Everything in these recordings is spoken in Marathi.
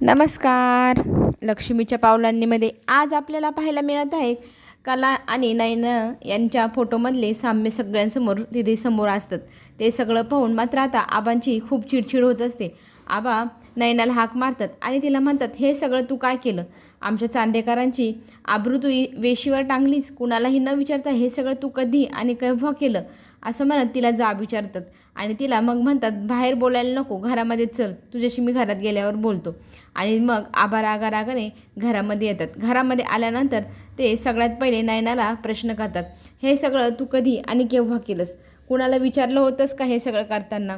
नमस्कार. लक्ष्मीच्या पावलांनीमध्ये आज आपल्याला पाहायला मिळत आहे कला आणि नयना यांच्या फोटोमधले साम्य सगळ्यांसमोर तिथे समोर असतात. ते सगळं पाहून मात्र आता आबांची खूप चिडचिड होत असते. आबा नयनाला हाक मारतात आणि तिला म्हणतात हे सगळं तू काय केलं? आमच्या चांदेकरांची आबरू तू वेशीवर टांगलीच कुणालाही न विचारता हे सगळं तू कधी आणि केव्हा केलं? असं म्हणत तिला जाब विचारतात. आणि तिला मग म्हणतात बाहेर बोलायला नको घरामध्ये चल तुझ्याशी मी घरात गेल्यावर बोलतो. आणि मग आभार आगार आगाने घरामध्ये येतात. घरामध्ये आल्यानंतर ते सगळ्यात पहिले नयनाला प्रश्न करतात हे सगळं तू कधी आणि केव्हा केलंस? कुणाला विचारलं होतंस का हे सगळं करताना?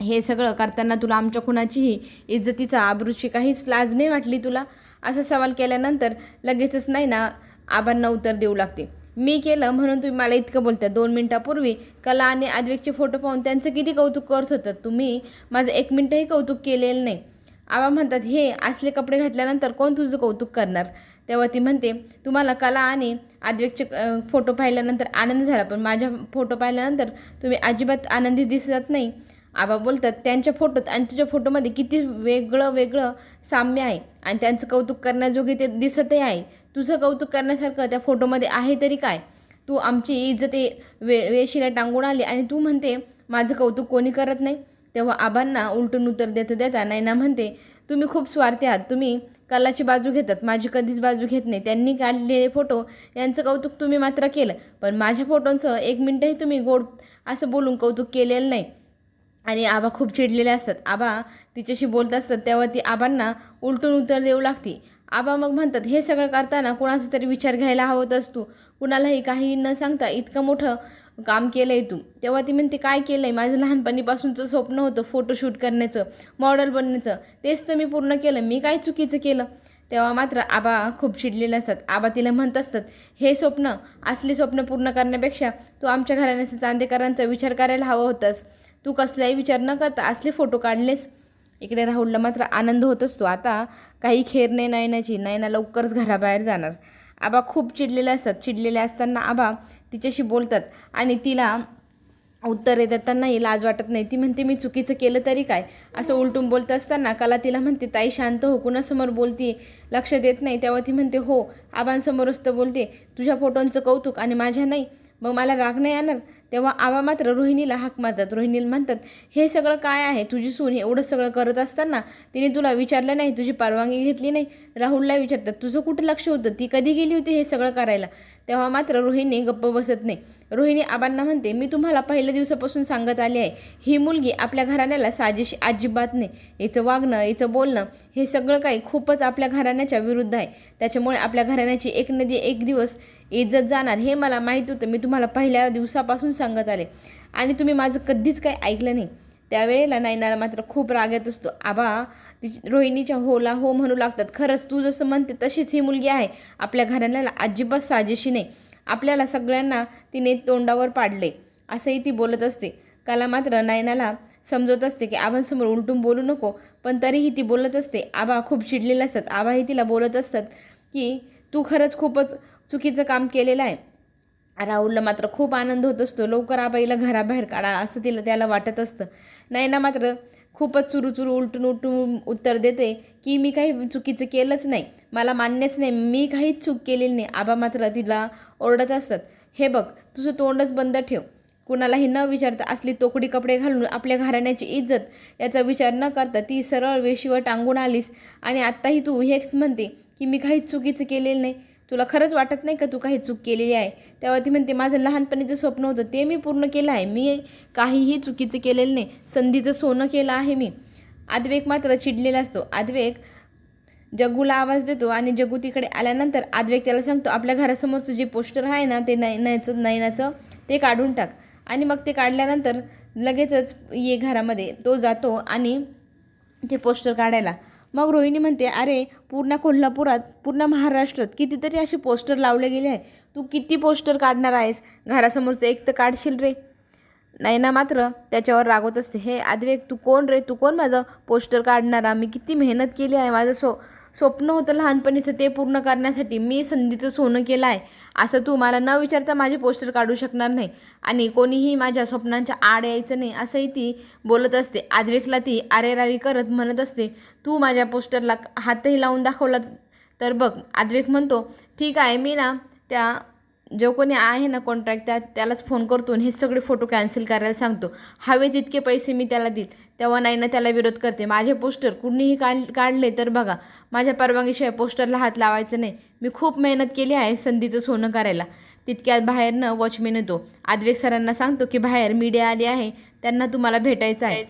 हे सगळं करताना तुला आमच्या कुणाचीही इज्जतीचा आबरूची काहीच लाज नाही वाटली तुला? असा सवाल केल्यानंतर लगेचच नाही ना आबांना उत्तर देऊ लागते. मी केलं म्हणून तुम्ही मला इतकं बोलता दोन मिनटापूर्वी कला आणि आद्वेकचे फोटो पाहून त्यांचं किती कौतुक करत होतं. तुम्ही माझं एक मिनटंही कौतुक केलेलं नाही. आबा म्हणतात हे असले कपडे घातल्यानंतर कोण तुझं कौतुक करणार? तेव्हा ती म्हणते तुम्हाला कला आणि आद्वेकचे फोटो पाहिल्यानंतर आनंद झाला पण माझ्या फोटो पाहिल्यानंतर तुम्ही अजिबात आनंदी दिसत नाही. आबा बोलतात त्यांच्या फोटोत आणि तुझ्या फोटोमध्ये किती वेगळं वेगळं साम्य आहे आणि त्यांचं कौतुक करण्याजोगे ते दिसतही आहे. तुझं कौतुक करण्यासारखं त्या फोटोमध्ये आहे तरी काय? तू आमची इज्जत वे वेशीला टांगून आली आणि तू म्हणते माझं कौतुक कोणी करत नाही? तेव्हा आबांना उलटून उत्तर देता देता नैना म्हणते तुम्ही खूप स्वार्थी आहात. तुम्ही कलाची बाजू घेतात. माझी कधीच बाजू घेत नाही. त्यांनी काढलेले फोटो यांचं कौतुक तुम्ही मात्र केलं. पण माझ्या फोटोंचं एक मिनटंही तुम्ही गोड असं बोलून कौतुक केलेलं नाही. आणि आबा खूप चिडलेले असतात. आबा तिच्याशी बोलत असतात तेव्हा ती आबांना उलटून उत्तर देऊ लागते. आबा मग म्हणतात हे सगळं करताना कुणाचा तरी विचार घ्यायला हवं असतो कुणालाही काही न सांगता इतकं मोठं काम केलं आहे तू. तेव्हा ती म्हणते काय केलं आहे माझं लहानपणीपासूनचं स्वप्न होतं फोटोशूट करण्याचं मॉडेल बनण्याचं. तेच तर मी पूर्ण केलं. मी काय चुकीचं केलं? तेव्हा मात्र आबा खूप चिडलेले असतात. आबा तिला म्हणत असतात हे स्वप्न असले स्वप्न पूर्ण करण्यापेक्षा तू आमच्या घराण्याचं चांदेकरांचा विचार करायला हवं होतंस. तू कसलाही विचार न करता असले फोटो काढलेस. इकडे राहुलला मात्र आनंद होत असतो आता काही खेर नाही नायनाची नयना लवकरच घराबाहेर जाणार. आबा खूप चिडलेले असतात. चिडलेले असताना आबा तिच्याशी बोलतात आणि तिला उत्तर येतात त्यांनाही लाज वाटत नाही. ती म्हणते मी चुकीचं केलं तरी काय? असं उलटून बोलत असताना कला तिला म्हणते ताई शांत हो कुणासमोर बोलते? लक्ष देत नाही. तेव्हा ती म्हणते हो आबांसमोरच तर बोलते. तुझ्या फोटोंचं कौतुक आणि माझ्या नाही. मग मला राग नाही येणार? तेव्हा आबा मात्र रोहिणीला हाक मारतात. रोहिणीला म्हणतात हे सगळं काय आहे? तुझी सून एवढं सगळं करत असताना तिने तुला विचारलं नाही तुझी परवानगी घेतली नाही. राहुलला विचारतात तुझं कुठं लक्ष होतं? ती कधी गेली होती हे सगळं करायला? तेव्हा मात्र रोहिणी गप्प बसत नाही. रोहिणी आबांना म्हणते मी तुम्हाला पहिल्या दिवसापासून सांगत आली आहे ही मुलगी आपल्या घराण्याला साजेशी अजिबात नाही. हिचं वागणं हिचं बोलणं हे सगळं काही खूपच आपल्या घराण्याच्या विरुद्ध आहे. त्याच्यामुळे आपल्या घराण्याची एक नदी एक दिवस इज्जत जाणार हे मला माहीत होतं. मी तुम्हाला पहिल्या दिवसापासून सांगत आले. आणि तुम्ही माझं कधीच काही ऐकलं नाही. त्यावेळेला नायनाला मात्र खूप राग येत असतो. आबा ती रोहिणीच्या होला हो म्हणू लागतात. खरंच तू जसं म्हणते तशीच ही मुलगी आहे. आपल्या घराण्याला अजिबात साजेशी नाही. आपल्याला सगळ्यांना तिने तोंडावर पाडले असंही ती बोलत असते. काला मात्र नायनाला समजत असते की आबांसमोर उलटून बोलू नको. पण तरीही ती बोलत असते आबा खूप चिडलेले असतात. आबाही तिला बोलत असतात की तू खरंच खूपच चुकीचं काम केलेलं आहे. राहुलला मात्र खूप आनंद होत असतो. लवकर आबाईला घराबाहेर काढा असं तिला त्याला वाटत असतं. नाही ना मात्र खूपच चुरू चुरू उलटून उलटून उत्तर देते की मी काही चुकीचं केलंच नाही. मला मान्यच नाही. मी काहीच चूक केलेली नाही. आबा मात्र तिला ओरडत असतात. हे बघ तुझं तोंडच बंद ठेव. कुणालाही न विचारता असली तोकडी कपडे घालून आपल्या घराण्याची इज्जत याचा विचार न करता ती सरळ वेशीवर टांगून आलीस. आणि आत्ताही तू हेच म्हणते की मी काहीच चुकीचं केलेलं नाही. तुला खरंच वाटत नाही का तू काही चूक केलेली आहे? तेव्हा ती म्हणते माझं लहानपणीचं स्वप्न होतं ते मी पूर्ण केलं आहे. मी काहीही चुकीचं केलेलं नाही. संधीचं सोनं केलं आहे मी. आद्वेक मात्र चिडलेला असतो. आद्वेक जग्गूला आवाज देतो आणि जग्गू तिकडे आल्यानंतर आद्वेक त्याला सांगतो आपल्या घरासमोरचं जे पोस्टर आहे ना ते नयनाचं नयनाचं ते काढून टाक. आणि मग ते काढल्यानंतर लगेचच ये घरामध्ये. तो जातो आणि ते पोस्टर काढायला. मग रोहिणी म्हणते अरे पूर्ण कोल्हापुरात पूर्ण महाराष्ट्रात कितीतरी असे पोस्टर लावले गेले आहे तू किती पोस्टर काढणार आहेस? घरासमोरचं एक तर काढशील रे. नयना मात्र. त्याच्यावर रागवत असते हे आदवेक तू कोण रे? तू कोण माझं पोस्टर काढणारा? मी किती मेहनत केली आहे माझं सो स्वप्न होतं लहानपणीचं ते पूर्ण करण्यासाठी मी संधीचं सोनं केलं आहे. असं तू मला न विचारता माझे पोस्टर काढू शकणार नाही. आणि कोणीही माझ्या स्वप्नांच्या आड यायचं नाही असंही ती बोलत असते. आद्विकला ती आरेरावी करत म्हणत असते. तू माझ्या पोस्टरला हातही लावून दाखवला तर बघ आद्विक म्हणतो ठीक आहे मी ना त्या जो कोणी आहे ना कॉन्ट्रॅक्ट त्या त्यालाच फोन करतो आणि हे सगळे फोटो कॅन्सल करायला सांगतो. हवे तितके पैसे मी त्याला देईल तेव्हा नाही ना त्याला विरोध करते. माझे पोस्टर कुणीही काढ काढले तर बघा माझ्या परवानगीशिवाय पोस्टरला हात लावायचं नाही. मी खूप मेहनत केली आहे संधीचं सोनं करायला तितक्यात बाहेरनं वॉचमॅन येतो. आदवेक सरांना सांगतो की बाहेर मीडिया आली आहे त्यांना तुम्हाला भेटायचं आहे.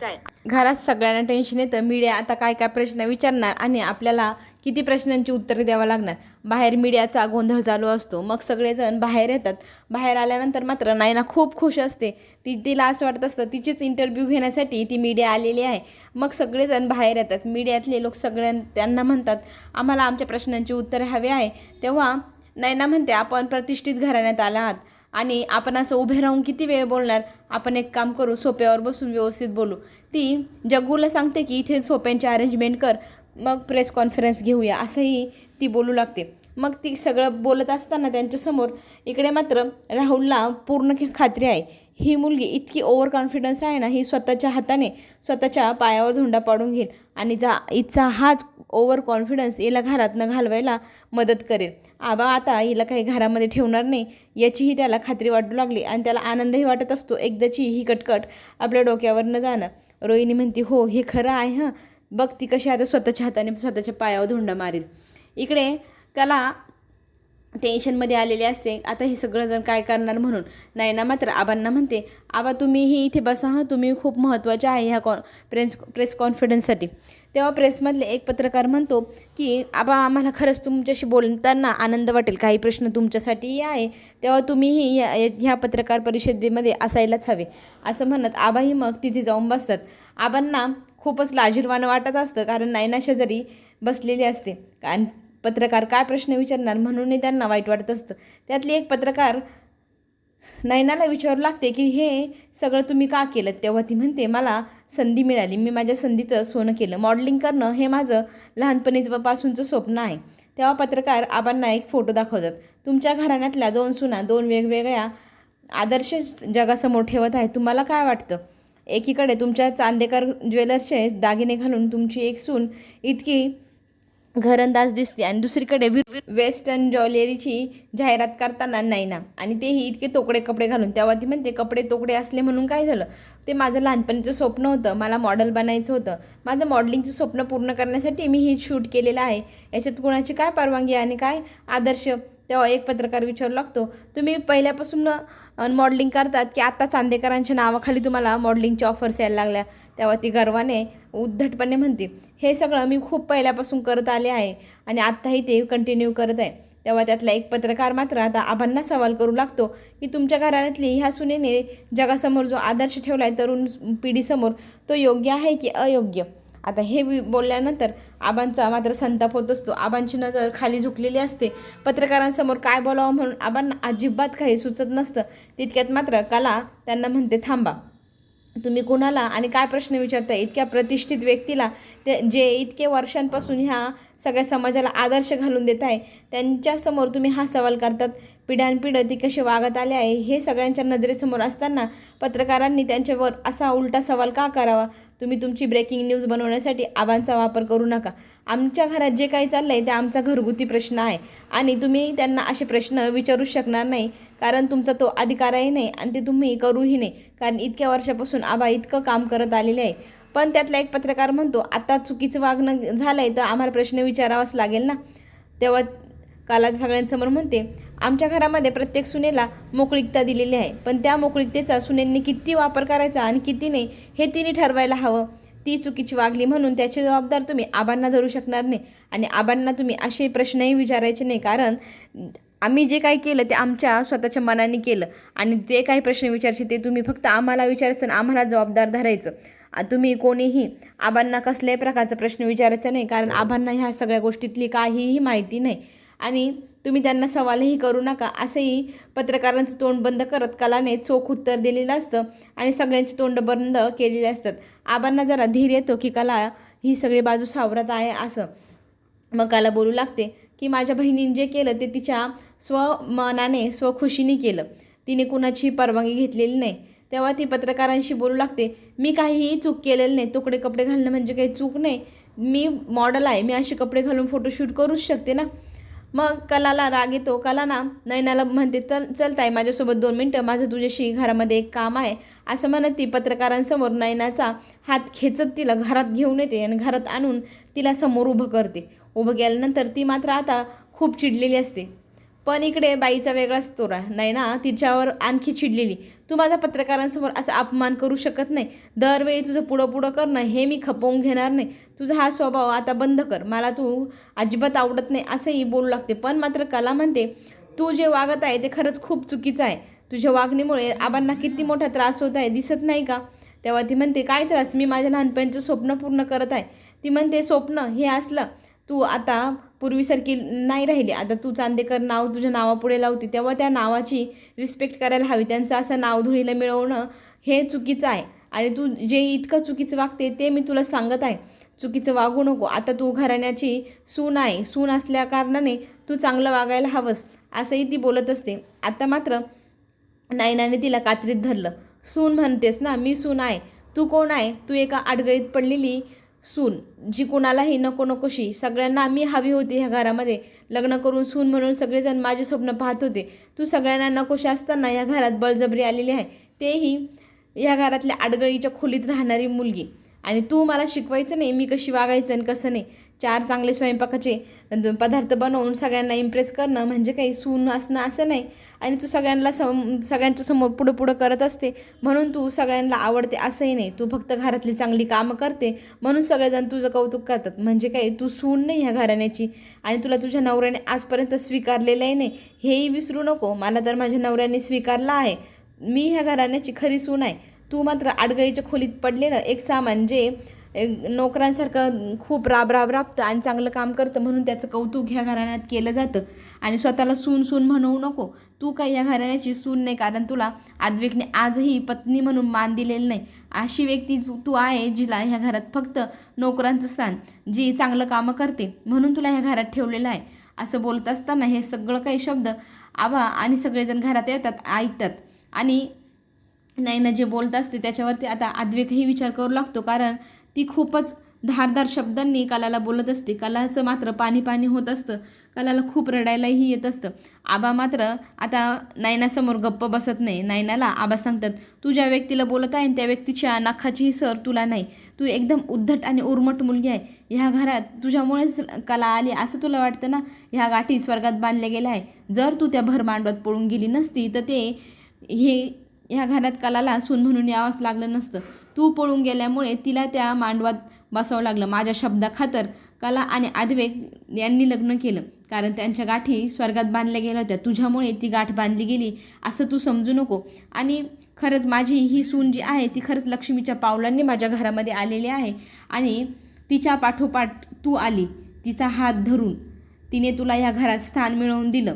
घरात सगळ्यांना टेन्शन येतं. मीडिया आता काय काय प्रश्न विचारणार आणि आपल्याला किती प्रश्नांची उत्तरे द्यावं लागणार? बाहेर मीडियाचा गोंधळ चालू असतो. मग सगळेजण बाहेर येतात. बाहेर आल्यानंतर मात्र नायना खूप खुश असते. ती तिला असं वाटत असतं तिचीच इंटरव्ह्यू घेण्यासाठी ती मीडिया आलेली आहे. मग सगळेजण बाहेर येतात. मीडियातले लोक सगळ्यां त्यांना म्हणतात आम्हाला आमच्या प्रश्नांची उत्तरे हवी आहे. तेव्हा नैना म्हणते आपण प्रतिष्ठित घराण्यात आला आहात आणि आपण असं उभे राहून किती वेळ बोलणार? आपण एक काम करू सोप्यावर बसून व्यवस्थित बोलू. ती जग्गूला सांगते की इथे सोप्यांची अरेंजमेंट कर मग प्रेस कॉन्फरन्स घेऊया. असंही ती बोलू लागते. मग ती सगळं बोलत असताना त्यांच्यासमोर इकडे मात्र राहुलला पूर्ण खात्री आहे. ही मुलगी इतकी ओव्हर कॉन्फिडन्स आहे ना ही स्वतःच्या हाताने स्वतःच्या पायावर धोंडा पाडून घेईल आणि जा हिचा हाच ओव्हर कॉन्फिडन्स हिला घरातनं घालवायला मदत करेल. आबा आता हिला काही घरामध्ये ठेवणार नाही याचीही त्याला खात्री वाटू लागली आणि त्याला आनंदही वाटत असतो. एकदाची ही कटकट आपल्या डोक्यावर न जाणार रोहिणी म्हणते हो हे खरं आहे हं. बघ ती कशी आता स्वतःच्या हाताने स्वतःच्या पायावर धोंडा मारेल. इकडे कला टेन्शनमध्ये आलेली असते. आता हे सगळंजण काय करणार म्हणून? नयना मात्र आबांना म्हणते आबा तुम्हीही इथे बसा हं. तुम्ही खूप महत्त्वाचे आहे ह्या कॉन प्रेस प्रेस कॉन्फिडन्ससाठी तेव्हा प्रेसमधले एक पत्रकार म्हणतो की आबा आम्हाला खरंच तुमच्याशी बोलताना आनंद वाटेल. काही प्रश्न तुमच्यासाठीही आहे तेव्हा तुम्हीही या ह्या पत्रकार परिषदेमध्ये असायलाच हवे. असं म्हणत आबाही मग तिथे जाऊन बसतात. आबांना खूपच लाजीरवानं वाटत असतं कारण नयना शेजारी बसलेली असते. आणि पत्रकार काय प्रश्न विचारणार म्हणूनही त्यांना वाईट वाटत असतं. त्यातली एक पत्रकार नयनाला विचारू लागते की हे सगळं तुम्ही का केलं तेव्हा ती म्हणते मला संधी मिळाली. मी माझ्या संधीचं सोनं केलं. मॉडेलिंग करणं हे माझं लहानपणीपासूनचं स्वप्न आहे. तेव्हा पत्रकार आबांना एक फोटो दाखवतात. तुमच्या घराण्यातल्या दोन सुना दोन वेगवेगळ्या आदर्श जगासमोर ठेवत आहे. तुम्हाला काय वाटतं? एकीकडे तुमच्या चांदेकर ज्वेलर्सचे दागिने घालून तुमची एक सून इतकी घरंदाज दिसते आणि दुसरीकडे वेस्टर्न ज्वेलरीची जाहिरात करताना नाही ना आणि तेही इतके तोकडे कपडे घालून. तेव्हा ती म्हणते कपडे तोकडे असले म्हणून काय झालं? ते माझं लहानपणीचं स्वप्न होतं. मला मॉडेल बनायचं होतं. माझं मॉडेलिंगचं स्वप्न पूर्ण करण्यासाठी मी ही शूट केलेलं आहे. याच्यात कोणाची काय परवानगी आणि काय आदर्श तेव्हा एक पत्रकार विचारू लागतो तुम्ही पहिल्यापासून मॉडेलिंग करतात की आत्ता चांदेकरांच्या नावाखाली तुम्हाला मॉडेलिंगच्या ऑफर्स यायला लागल्या? तेव्हा ती गर्वाने उद्धटपणे म्हणते हे सगळं मी खूप पहिल्यापासून करत आले आहे आणि आत्ताही ते कंटिन्यू करत आहे. तेव्हा त्यातला एक पत्रकार मात्र आता आबांना सवाल करू लागतो की तुमच्या घराण्यातली ह्या सुनेने जगासमोर जो आदर्श ठेवला आहे तरुण पिढीसमोर तो योग्य आहे की अयोग्य? आता हे बोलल्यानंतर आबांचा मात्र संताप होत असतो. आबांची नजर खाली झुकलेली असते. पत्रकारांसमोर काय बोलावं म्हणून आबांना अजिबात काही सुचत नसतं. तितक्यात मात्र कला त्यांना म्हणते थांबा. तुम्ही कुणाला आणि काय प्रश्न विचारता इतक्या प्रतिष्ठित व्यक्तीला ते जे इतके वर्षांपासून ह्या सगळ्या समाजाला आदर्श घालून देत आहे. त्यांच्यासमोर तुम्ही हा सवाल करतात पिढ्यानपिढं ती कशी वागत आले आहे हे सगळ्यांच्या नजरेसमोर असताना पत्रकारांनी त्यांच्यावर असा उलटा सवाल का करावा? तुम्ही तुमची ब्रेकिंग न्यूज बनवण्यासाठी आबांचा वापर करू नका. आमच्या घरात जे काही चाललं आहे ते आमचा घरगुती प्रश्न आहे. आणि तुम्ही त्यांना असे प्रश्न विचारू शकणार नाही कारण तुमचा तो अधिकारही नाही आणि ते तुम्ही करूही नाही. कारण इतक्या वर्षापासून आबा इतकं काम करत आलेले आहे. पण त्यातला एक पत्रकार म्हणतो आता चुकीचं वागणं झालं आहे तर आम्हाला प्रश्न विचारावाच लागेल ना. तेव्हा काला सगळ्यांसमोर म्हणते आमच्या घरामध्ये प्रत्येक सुनेला मोकळीकता दिलेली आहे पण त्या मोकळीकतेचा सुनेंनी किती वापर करायचा आणि किती नाही हे तिने ठरवायला हवं. ती चुकीची वागली म्हणून त्याची जबाबदार तुम्ही आबांना धरू शकणार नाही आणि आबांना तुम्ही असे प्रश्नही विचारायचे नाही कारण आम्ही जे काही केलं ते आमच्या स्वतःच्या मनाने केलं आणि ते काही प्रश्न विचारचे ते तुम्ही फक्त आम्हाला विचारायचं आणि आम्हाला जबाबदार धरायचं. तुम्ही कोणीही आबांना कसल्याही प्रकारचा प्रश्न विचारायचा नाही कारण आबांना ह्या सगळ्या गोष्टीतली काहीही माहिती नाही. आणि तुम्ही त्यांना सवालही करू नका असंही पत्रकारांचं तोंड बंद करत कलाने चोख उत्तर दिलेलं असतं आणि सगळ्यांची तोंड बंद केलेली असतात. आबांना जरा धीर येतो की कला ही सगळी बाजू सावरत आहे असं मग काला बोलू लागते की माझ्या बहिणीने जे केलं ते तिच्या स्वमनाने स्वखुशीने केलं. तिने कुणाची परवानगी घेतलेली नाही. तेव्हा ती पत्रकारांशी बोलू लागते. मी काहीही चूक केलेलं नाही. तुकडे कपडे घालणं म्हणजे काही चूक नाही. मी मॉडल आहे. मी असे कपडे घालून फोटोशूट करूच शकते ना? मग कलाला राग येतो. कला ना नयनाला म्हणते चल चल ताई माझ्यासोबत दोन मिनटं. माझं तुझ्याशी घरामध्ये एक काम आहे. असं म्हणत ती पत्रकारांसमोर नयनाचा हात खेचत तिला घरात घेऊन येते आणि घरात आणून तिला समोर उभं करते. उभं केल्यानंतर ती मात्र आता खूप चिडलेली असते. पण इकडे बाईचा वेगळाच तोरा नाही ना तिच्यावर आणखी चिडलेली. तू माझ्या पत्रकारांसमोर असं अपमान करू शकत नाही. दरवेळी तुझं पुढं पुढं करणं हे मी खपवून घेणार नाही. तुझा हा स्वभाव आता बंद कर. मला तू अजिबात आवडत नाही असंही बोलू लागते. पण मात्र कला म्हणते तू जे वागत आहे ते खरंच खूप चुकीचं आहे. तुझ्या वागणीमुळे आबांना किती मोठा त्रास होत आहे दिसत नाही का? तेव्हा ती म्हणते काय त्रास? मी माझ्या लहानपणीचं स्वप्न पूर्ण करत आहे. ती म्हणते स्वप्न हे असलं तू आता पूर्वीसारखी नाही राहिली. आता तू चांदेकर नाव तुझ्या नावापुढे लावते तेव्हा त्या नावाची रिस्पेक्ट करायला हवी. त्यांचं असं नाव धुळीला मिळवणं हे चुकीचं आहे. आणि तू जे इतकं चुकीचं वागते ते मी तुला सांगत आहे. चुकीचं वागू नको. आता तू घराण्याची सून आहे. सून असल्या कारणाने तू चांगलं वागायला हवंस असंही ती बोलत असते. आता मात्र नायनाने तिला कात्रीत धरलं. सून म्हणतेस ना मी सून आहे. तू कोण आहे? तू एका आडगळीत पडलेली सून जी कुणालाही नको नकोशी सगळ्यांना मी हवी होती ह्या घरामध्ये. लग्न करून सून म्हणून सगळेजण माझे स्वप्न पाहत होते. तू सगळ्यांना नकोशी असताना ह्या घरात बळजबरी आलेली आहे. तेही ह्या घरातल्या आडगळीच्या खोलीत राहणारी मुलगी. आणि तू मला शिकवायचं नाही मी कशी वागायचं आणि कसं नाही. चार चांगले स्वयंपाकाचे पदार्थ बनवून सगळ्यांना इम्प्रेस करणं म्हणजे काही सून असणं असं नाही. आणि तू सगळ्यांना सम सगळ्यांच्या समोर पुढं पुढं करत असते म्हणून तू सगळ्यांना आवडते असंही नाही. तू फक्त घरातली चांगली कामं करते म्हणून सगळेजण तुझं कौतुक करतात. म्हणजे काय तू सून नाही ह्या घराण्याची आणि तुला तुझ्या नवऱ्याने आजपर्यंत स्वीकारलेलंही नाही. हेही विसरू नको. मला तर माझ्या नवऱ्याने स्वीकारलं आहे. मी ह्या घराण्याची खरी सून आहे. तू मात्र आडगळीच्या खोलीत पडलेलं एक सामान जे नोकरांसारखं खूप राब राब राबतं आणि चांगलं काम करतं म्हणून त्याचं कौतुक ह्या घराण्यात केलं जातं. आणि स्वतःला सून सून म्हणू नको. तू काही ह्या घराण्याची सून नाही कारण तुला आद्विकने आजही पत्नी म्हणून मान दिलेलं नाही. अशी व्यक्ती तू आहे जिला ह्या घरात फक्त नोकरांचं स्थान जी चांगलं कामं करते म्हणून तुला ह्या घरात ठेवलेलं आहे. असं बोलत असताना हे सगळं काही शब्द आबा आणि सगळेजण घरात येतात ऐकतात. आणि नयना जे बोलत असते त्याच्यावरती आता आद्विकही विचार करू लागतो कारण ती खूपच धारदार शब्दांनी कलाला बोलत असते. कलाचं मात्र पाणी पाणी होत असतं. कलाला खूप रडायलाही येत असतं. आबा मात्र आता नैनासमोर गप्प बसत नाही. नैनाला आबा सांगतात तू ज्या व्यक्तीला बोलत आहे त्या व्यक्तीच्या नाखाचीही सर तुला नाही. तू एकदम उद्धट आणि उर्मट मुलगी आहे. ह्या घरात तुझ्यामुळेच कला आली असं तुला वाटतं ना? ह्या गाठी स्वर्गात बांधल्या गेल्या आहे. जर तू त्या भरमांडवात पळून गेली नसती तर ते हे ह्या घरात कलाला सून म्हणून यावंच लागलं नसतं. तू पळून गेल्यामुळे तिला त्या मांडवात बसावं लागलं. माझ्या शब्दाखातर कला आणि आद्वेक यांनी लग्न केलं. कारण त्यांच्या गाठी स्वर्गात बांधल्या गेल्या होत्या. तुझ्यामुळे ती गाठ बांधली गेली असं तू समजू नको. आणि खरंच माझी ही सून जी आहे ती खरंच लक्ष्मीच्या पावलांनी माझ्या घरामध्ये आलेली आहे. आणि तिच्या पाठोपाठ तू आली. तिचा हात धरून तिने तुला ह्या घरात स्थान मिळवून दिलं.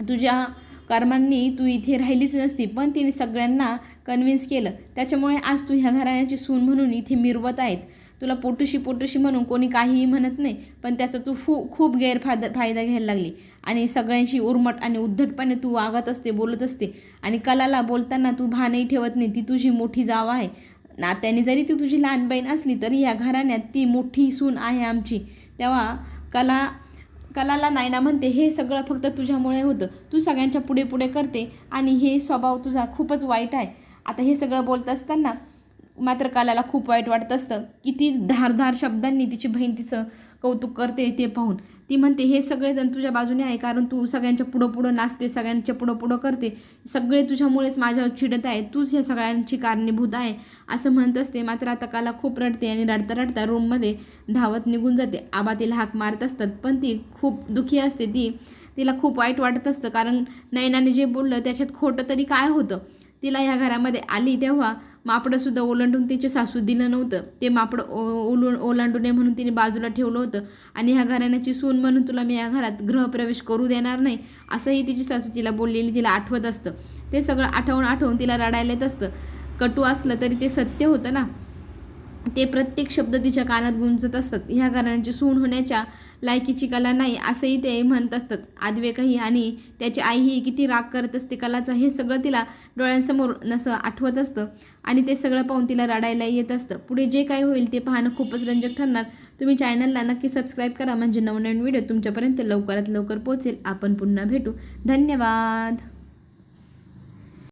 तुझ्या कर्मांनी तू इथे राहिलीच नसती पण तिने सगळ्यांना कन्व्हिन्स केलं. त्याच्यामुळे आज तू ह्या घराण्याची सून म्हणून इथे मिरवत आहेत. तुला पोटुशी पोटुशी म्हणून कोणी काहीही म्हणत नाही पण त्याचा तू फू खूप गैरफायदा फायदा घ्यायला लागली. आणि सगळ्यांशी उर्मट आणि उद्धटपणे तू वागत असते बोलत असते. आणि कलाला बोलताना तू भानही ठेवत नाही ती तुझी मोठी जाव आहे. नात्याने जरी ती तुझी लहान बहीण असली तरी या घराण्यात ती मोठी सून आहे आमची. तेव्हा कला कलाला नायना म्हणते हे सगळं फक्त तुझ्यामुळे होतं. तू सगळ्यांच्या पुढे पुढे करते आणि हे स्वभाव तुझा खूपच वाईट आहे. आता हे सगळं बोलत असताना मात्र कलाला खूप वाईट वाटत असतं. किती धारधार शब्दांनी तिची बहीण तिचं कौतुक करते ते पाहून. ती म्हणते हे सगळेजण तुझ्या बाजूने आहे कारण तू सगळ्यांच्या पुढं पुढं नाचते सगळ्यांच्या पुढं पुढं करते. सगळे तुझ्यामुळेच माझ्यावर चिडत आहे तूच ह्या सगळ्यांची कारणीभूत आहे. असं म्हणत असते. मात्र आता काला खूप रडते आणि रडता रडता रूममध्ये धावत निघून जाते. आबा तिला हाक मारत असतात पण ती खूप दुःखी असते. ती तिला खूप वाईट वाटत असतं कारण नैनाने जे बोललं त्याच्यात खोटं तरी काय होतं? तिला ह्या घरामध्ये आली तेव्हा मापडंसुद्धा ओलांडून तिचे सासू दिलं नव्हतं. ते मापडं ओ ओलून ओलांडू नये म्हणून तिने बाजूला ठेवलं होतं. आणि ह्या घराण्याची सून म्हणून तुला मी या घरात गृहप्रवेश करू देणार नाही असंही तिची सासू तिला बोललेली तिला आठवत असतं. ते सगळं आठवून आठवून तिला रडायला येत असतं. कटू असलं तरी ते सत्य होतं ना. ते प्रत्येक शब्द तिच्या कानात गुंजत असतात. ह्या घराण्याची सून होण्याच्या लायकीची कला नाही असंही ते म्हणत असतात. आदवेकही आणि त्याची आईही किती राग करत असते कलाचा हे सगळं तिला डोळ्यांसमोर नसं आठवत असतं आणि ते सगळं पाहून तिला रडायला येत असतं. पुढे जे काही होईल ते पाहणं खूपच रंजक ठरणार. तुम्ही चॅनलला नक्की सबस्क्राईब करा म्हणजे नवनवीन व्हिडिओ तुमच्यापर्यंत लवकरात लवकर पोहोचेल. आपण पुन्हा भेटू. धन्यवाद!